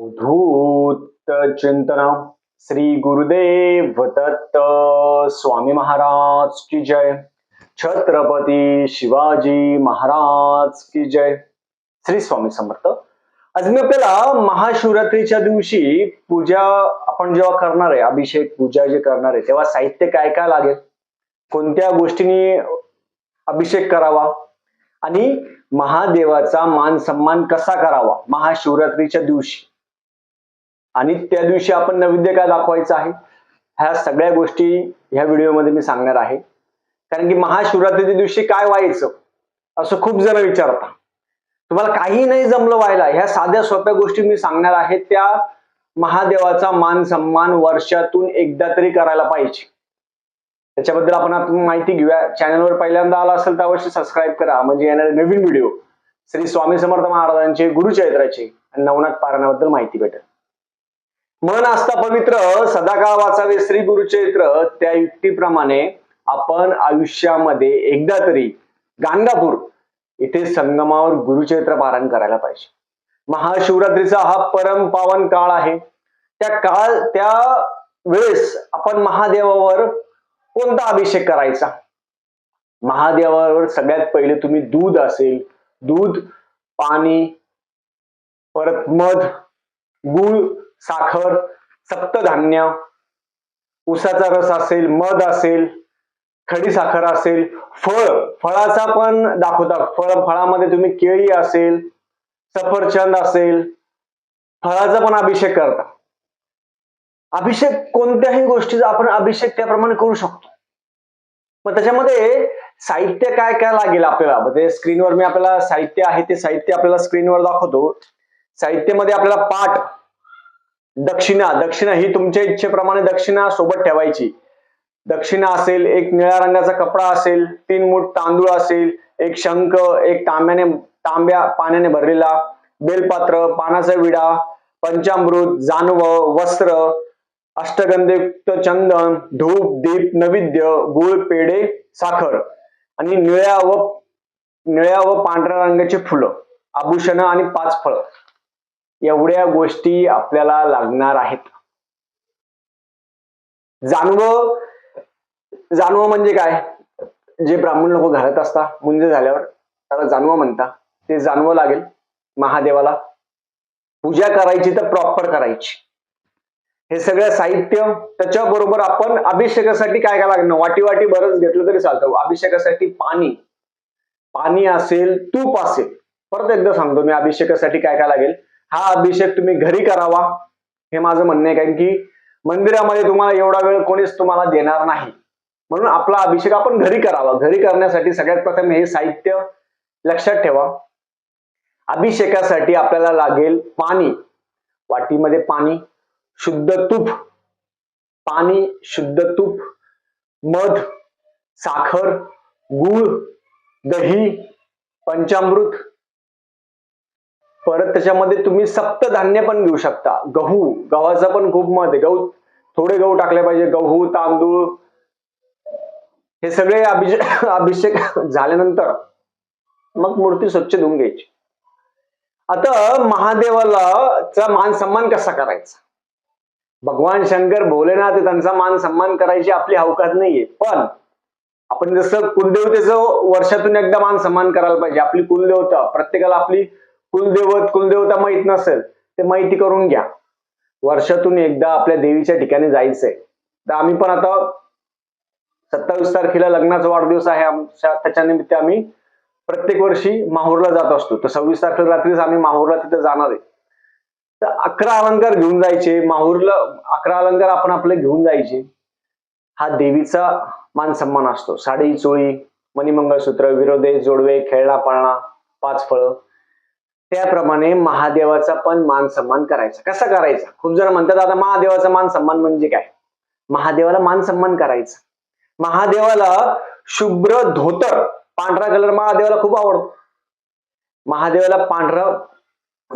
अवधूत चिंतन श्री गुरुदेव दत्त स्वामी महाराज की जय। छत्रपती शिवाजी महाराज की जय। श्री स्वामी समर्थ। आज मी आपल्याला महाशिवरात्रीच्या दिवशी पूजा आपण जेव्हा करणार आहे अभिषेक पूजा जे करणार आहे तेव्हा साहित्य काय काय लागेल? कोणत्या गोष्टीने अभिषेक करावा? आणि महादेवाचा मान सन्मान कसा करावा? महाशिवरात्रीच्या दिवशी. आणि त्या दिवशी आपण नैवेद्य काय दाखवायचं आहे ह्या सगळ्या गोष्टी ह्या व्हिडिओमध्ये मी सांगणार आहे. कारण की महाशिवरात्रीच्या दिवशी काय व्हायचं असं खूप जण विचारता तुम्हाला काही नाही जमलं व्हायला ह्या साध्या सोप्या गोष्टी मी सांगणार आहे त्या महादेवाचा मान सन्मान वर्षातून एकदा तरी करायला पाहिजे. त्याच्याबद्दल आपण आता माहिती घेऊया. चॅनलवर पहिल्यांदा आला असेल तर अवश्य सबस्क्राईब करा म्हणजे येणारे नवीन व्हिडिओ श्री स्वामी समर्थ महाराजांचे गुरुचरित्राचे आणि नवनाथ पारायणाबद्दल माहिती भेटेल. मन असता पवित्र सदाकाळ वाचावे श्री गुरुचरित्र त्या युक्तीप्रमाणे आपण आयुष्यामध्ये एकदा तरी गाणगापूर इथे संगमावर गुरुचरित्र पारायण करायला पाहिजे. महाशिवरात्रीचा हा परम पावन काळ आहे. त्या काळ त्या वेळेस आपण महादेवावर कोणता अभिषेक करायचा? महादेवावर सगळ्यात पहिले तुम्ही दूध असेल दूध पाणी परत मध गुळ साखर सप्तधान्य उसाचा रस असेल मध असेल खडी साखर असेल फळ. फळाचा पण दाखवतात फळ फळामध्ये तुम्ही केळी असेल सफरचंद असेल फळाचा पण अभिषेक करता. अभिषेक कोणत्याही गोष्टीचा आपण अभिषेक त्याप्रमाणे करू शकतो. मग त्याच्यामध्ये साहित्य काय काय लागेल आपल्याला? म्हणजे स्क्रीनवर मी आपल्याला साहित्य आहे ते साहित्य आपल्याला स्क्रीनवर दाखवतो. साहित्यामध्ये आपल्याला पाठ दक्षिणा दक्षिणा ही तुमच्या इच्छेप्रमाणे दक्षिणा सोबत ठेवायची. दक्षिणा असेल एक निळ्या रंगाचा कपडा असेल तीन मूठ तांदूळ असेल एक शंख एक तांब्याने तांब्या पाण्याने भरलेला बेलपात्र पानाचा विडा पंचामृत जानव वस्त्र अष्टगंधयुक्त चंदन धूप दीप नैवेद्य गुळ पेढे साखर आणि निळ्या व निळ्या व पांढऱ्या रंगाची फुलं आभूषण आणि पाच फळ. एवढ्या गोष्टी आपल्याला लागणार आहेत. जानव जानव म्हणजे काय? जे ब्राह्मण लोक घालत असता मुंज झाल्यावर त्याला जानव म्हणता ते जानवं लागेल महादेवाला. पूजा करायची तर प्रॉपर करायची. हे सगळं साहित्य त्याच्याबरोबर आपण अभिषेकासाठी काय काय लागणार? वाटी वाटी बरंच घेतलं तरी चालतं. अभिषेकासाठी पाणी. पाणी असेल तूप असेल. परत एकदा सांगतो मी अभिषेकासाठी काय काय लागेल? हा अभिषेक तुम्ही घरी करावा हे माझं म्हणणं आहे. कारण की मंदिरामध्ये तुम्हाला एवढा वेळ कोणीच तुम्हाला देणार नाही. म्हणून आपला अभिषेक आपण घरी करावा. घरी करण्यासाठी सगळ्यात प्रथम हे साहित्य लक्षात ठेवा. अभिषेकासाठी आपल्याला लागेल पाणी. वाटीमध्ये पाणी शुद्ध तूप. पाणी शुद्ध तूप मध साखर गूळ दही पंचामृत परत त्याच्यामध्ये तुम्ही सप्तधान्य पण घेऊ शकता. गहू गव्हाचा पण खूप मत आहे. गहू थोडे गहू टाकले पाहिजे. गहू तांदूळ हे सगळे अभिषेक अभिषेक झाल्यानंतर मग मूर्ती स्वच्छ धुवून घ्यायची. आता महादेवाला चा मान सन्मान कसा करायचा? भगवान शंकर भोलेनाथ त्यांचा मान सन्मान करायची आपली अवकाश नाहीये. पण आपण जसं कुलदेवतेचं वर्षातून एकदा मान सन्मान करायला पाहिजे. आपली कुलदेवता प्रत्येकाला आपली कुलदेवत कुलदेवता माहीत नसेल ते माहिती करून घ्या. वर्षातून एकदा आपल्या देवीच्या ठिकाणी जायचंय. तर आम्ही पण आता सत्तावीस तारखेला लग्नाचा वाढदिवस आहे. आमच्या त्याच्या निमित्त आम्ही प्रत्येक वर्षी माहूरला जात असतो. तर सव्वीस तारखेला रात्रीच आम्ही माहूरला तिथे जाणार आहे. तर अकरा अलंकार घेऊन जायचे. माहूरला अकरा अलंकार आपण आपले घेऊन जायचे. हा देवीचा मान सन्मान असतो. साडी चोळी मणिमंगळसूत्र विरोधे जोडवे खेळणा पाळणा पाच फळं. त्याप्रमाणे महादेवाचा पण मान सन्मान करायचा. कसा करायचा? खूप जण म्हणतात आता महादेवाचा मान सन्मान म्हणजे काय? महादेवाला मान सन्मान करायचा. महादेवाला शुभ्र धोतर पांढरा कलर महादेवाला खूप आवडतो. महादेवाला पांढरं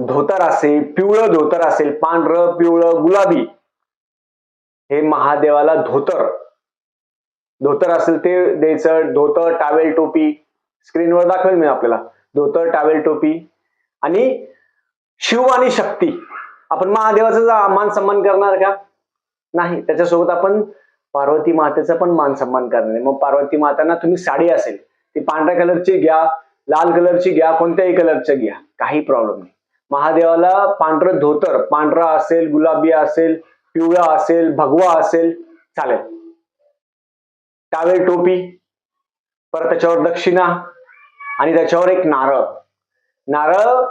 धोतर असेल पिवळं धोतर असेल पांढरं पिवळं गुलाबी हे महादेवाला धोतर. धोतर असेल ते द्यायचं धोतर टावेल टोपी. स्क्रीनवर दाखवेल मी आपल्याला. धोतर टावेल टोपी. आणि शिव आणि शक्ती. आपण महादेवाचा मान सन्मान करणार का? नाही. त्याच्यासोबत आपण पार्वती मातेचा पण मान सन्मान करणार. मग पार्वती मातांना तुम्ही साडी असेल ती पांढऱ्या कलरची घ्या लाल कलरची घ्या कोणत्याही कलरची घ्या. काही प्रॉब्लेम नाही. महादेवाला पांढरं धोतर पांढरा असेल गुलाबी असेल पिवळा असेल भगवा असेल चालेल. टावेल टोपी परत त्याच्यावर दक्षिणा आणि त्याच्यावर एक नारळ. नारळ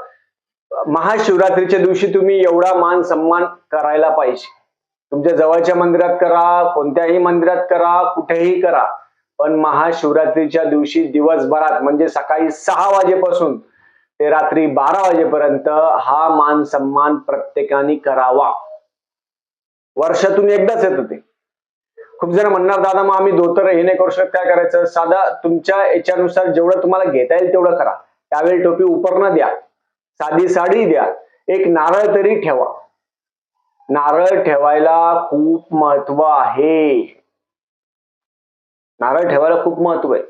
महाशिवरात्रीच्या दिवशी तुम्ही एवढा मान सन्मान करायला पाहिजे. तुमच्या जवळच्या मंदिरात करा कोणत्याही मंदिरात करा कुठेही करा. पण महाशिवरात्रीच्या दिवशी दिवसभरात म्हणजे सकाळी सहा वाजेपासून ते रात्री बारा वाजेपर्यंत हा मान सन्मान प्रत्येकाने करावा. वर्षातून एकदाच येत ते. खूप जण म्हणणार दादा मग आम्ही धोतर हे नाही करू शकत काय करायचं? साधा तुमच्या याच्यानुसार जेवढं तुम्हाला घेता येईल तेवढं करा. त्यावेळी टोपी उपरणं द्या. साधी साडी द्या. एक नारळ तरी ठेवा. नारळ ठेवायला खूप महत्त्व आहे. नारळ ठेवायला खूप महत्त्व आहे.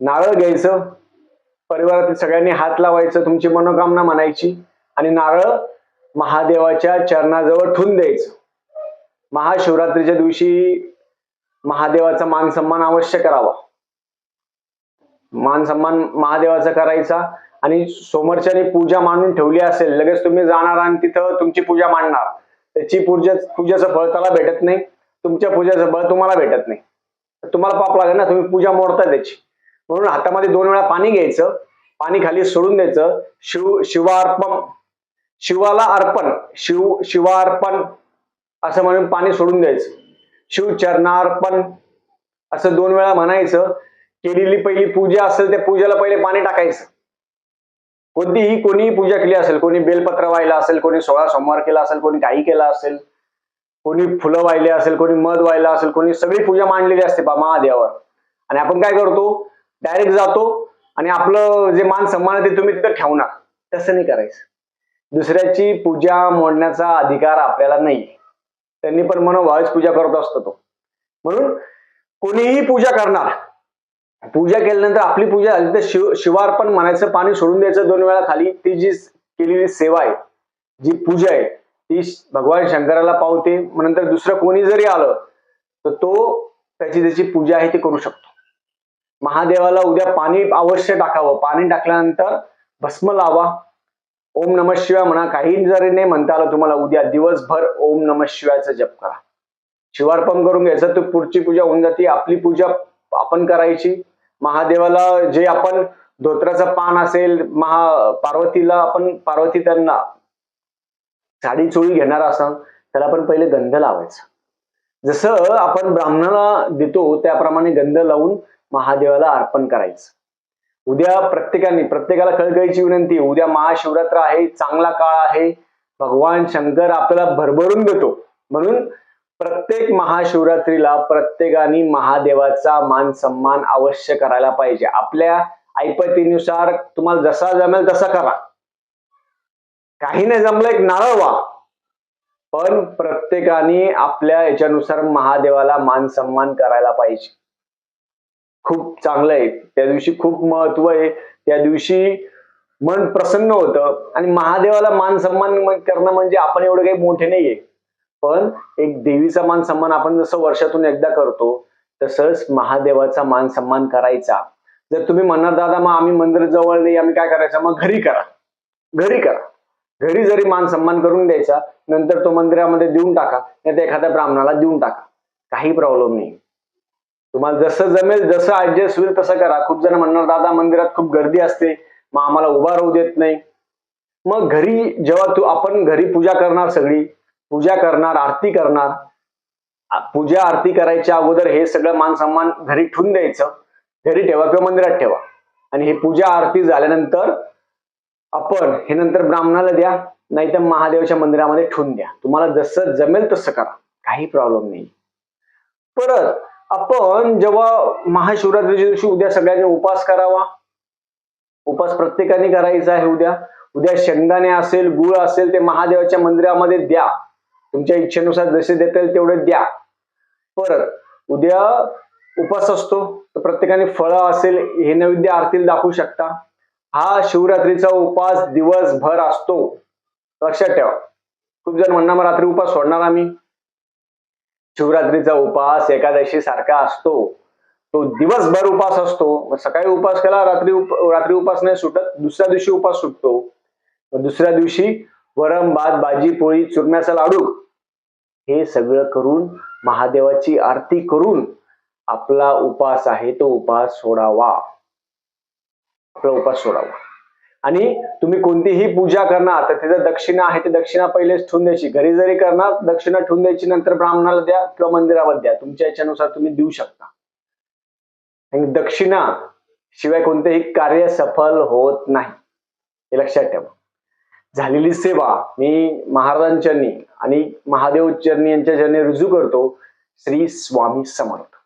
नारळ घ्यायचं. परिवारातील सगळ्यांनी हात लावायचं तुमची मनोकामना म्हणायची आणि नारळ महादेवाच्या चरणाजवळ ठून द्यायचं. महाशिवरात्रीच्या दिवशी महादेवाचा मान सन्मान अवश्य करावा. मान सन्मान महादेवाचा करायचा आणि समोरच्याने पूजा मांडून ठेवली असेल लगेच तुम्ही जाणार आणि तिथं तुमची पूजा मांडणार. त्याची पूजा पूजेचं फळ त्याला भेटत नाही तुमच्या पूजेचं फळ तुम्हाला भेटत नाही. तुम्हाला पाप लागेल ना तुम्ही पूजा मोडता त्याची. म्हणून हातामध्ये दोन वेळा पाणी घ्यायचं पाणी खाली सोडून द्यायचं. शिव शिवार्पण शिवाला अर्पण शिव शिवार्पण असं म्हणून पाणी सोडून द्यायचं. शिव चरणार्पण असं दोन वेळा म्हणायचं. केलेली पहिली पूजा असेल त्या पूजेला पहिले पाणी टाकायचं. कोणतीही कोणीही पूजा केली असेल कोणी बेलपत्र वाहिला असेल कोणी सोळा सोमवार केला असेल कोणी काही केला असेल कोणी फुलं वाहिले असेल कोणी मध वाहिला असेल कोणी सगळी पूजा मांडलेली असते बा महादेवावर. आणि आपण काय करतो? डायरेक्ट जातो आणि आपलं जे मान सन्मान आहे ते तुम्ही तिथं ठेवणार. तसं नाही करायचं. दुसऱ्याची पूजा मोडण्याचा अधिकार आपल्याला नाही. त्यांनी पण मनोभावेच पूजा करत असतो तो. म्हणून कोणीही पूजा करणार पूजा केल्यानंतर आपली पूजा झाली तर शिव शिवार्पण म्हणायचं पाणी सोडून द्यायचं दोन वेळा खाली. ती जी केलेली सेवा आहे जी पूजा आहे ती भगवान शंकराला पावते. नंतर दुसरं कोणी जरी आलं तर तो त्याची त्याची पूजा आहे ती करू शकतो. महादेवाला उद्या पाणी अवश्य टाकावं. पाणी टाकल्यानंतर भस्म लावा. ओम नम शिवाय म्हणा काही जरी नाही म्हणता आलं तुम्हाला उद्या दिवसभर ओम नम शिवायचा जप करा. शिवार्पण करून घ्यायचं तर पुढची पूजा होऊन जाते. आपली पूजा आपण करायची. महादेवाला जे आपण धोत्राचं पान असेल महा पार्वतीला आपण पार्वती त्यांना साडी चोळी घेणार असाल त्याला आपण पहिले गंध लावायचं. जसं आपण ब्राह्मणाला देतो त्याप्रमाणे गंध लावून महादेवाला अर्पण करायचं. उद्या प्रत्येकाने प्रत्येकाला कळकळीची विनंती उद्या महाशिवरात्र आहे चांगला काळ आहे भगवान शंकर आपल्याला भरभरून देतो. म्हणून प्रत्येक महाशिवरात्रीला प्रत्येकाने महादेवाचा मान सन्मान अवश्य करायला पाहिजे. आपल्या ऐपतीनुसार तुम्हाला जसा जमेल तसा करा. काही नाही जमलं एक नारळ वा. पण प्रत्येकाने आपल्या याच्यानुसार महादेवाला मान सन्मान करायला पाहिजे. खूप चांगलं आहे. त्या दिवशी खूप महत्त्व आहे. त्या दिवशी मन प्रसन्न होतं. आणि महादेवाला मान सन्मान करणं म्हणजे आपण एवढं काही मोठे नाहीये. पण एक देवीचा मान सन्मान आपण जसं वर्षातून एकदा करतो तसंच महादेवाचा मान सन्मान करायचा. जर तुम्ही म्हणणार दादा मग आम्ही मंदिर जवळ नाही आम्ही काय करायचं? मग घरी करा. घरी करा. घरी जरी मान सन्मान करून द्यायचा नंतर तो मंदिरामध्ये देऊन टाका नाही तर एखाद्या ब्राह्मणाला देऊन टाका. काही प्रॉब्लेम नाही. तुम्हाला जसं जमेल जसं ऍडजस्ट होईल तसं करा. खूप जण म्हणणार दादा मंदिरात खूप गर्दी असते मग आम्हाला उभा राहू देत नाही. मग घरी जेव्हा तू आपण घरी पूजा करणार सगळी पूजा करणार आरती करणार. पूजा आरती करायच्या अगोदर हे सगळं मान सन्मान घरी ठेवून द्यायचं. घरी ठेवा किंवा मंदिरात ठेवा. आणि हे पूजा आरती झाल्यानंतर आपण हे नंतर ब्राह्मणाला द्या नाहीतर महादेवाच्या मंदिरामध्ये ठेवून द्या. तुम्हाला जसं जमेल तसं करा. काही प्रॉब्लेम नाही. परत आपण जेव्हा महाशिवरात्रीच्या दिवशी उद्या सगळ्यांनी उपास करावा. उपास प्रत्येकाने करायचा आहे उद्या. उद्या शेंगदाणे असेल गुळ असेल ते महादेवाच्या मंदिरामध्ये द्या. तुमच्या इच्छेनुसार जसे देता येईल तेवढे द्या. परत उद्या उपास असतो तर प्रत्येकाने फळं असेल हे नैवेद्य आरतीला दाखवू शकता. हा शिवरात्रीचा उपास दिवसभर असतो. लक्षात ठेवा. खूप जण म्हणणार मग रात्री उपास सोडणार आम्ही. शिवरात्रीचा उपास एकादशी सारखा असतो. तो दिवसभर उपास असतो. सकाळी उपास केला रात्री उप रात्री उपास नाही सुटत दुसऱ्या दिवशी उपास सुटतो. दुसऱ्या दिवशी वरम भात भाजी पोळी चुरण्याचा लाडू. हे सगळं करून महादेवाची आरती करून आपला उपास आहे तो उपास सोडावा. आपला उपास सोडावा. आणि तुम्ही कोणतीही पूजा करणार तर तिथं दक्षिणा आहे ती दक्षिणा पहिलेच ठेवून द्यायची. घरी जरी करणार दक्षिणा ठेवून द्यायची नंतर ब्राह्मणाला द्या किंवा मंदिरावर द्या. तुमच्या याच्यानुसार तुम्ही देऊ शकता. आणि दक्षिणा शिवाय कोणतेही कार्य सफल होत नाही. हे लक्षात ठेवा. झालेली सेवा मी महाराजांच्यानी आणि महादेव चरणी यांच्या चरणी रुजू करतो श्री स्वामी समर्थ.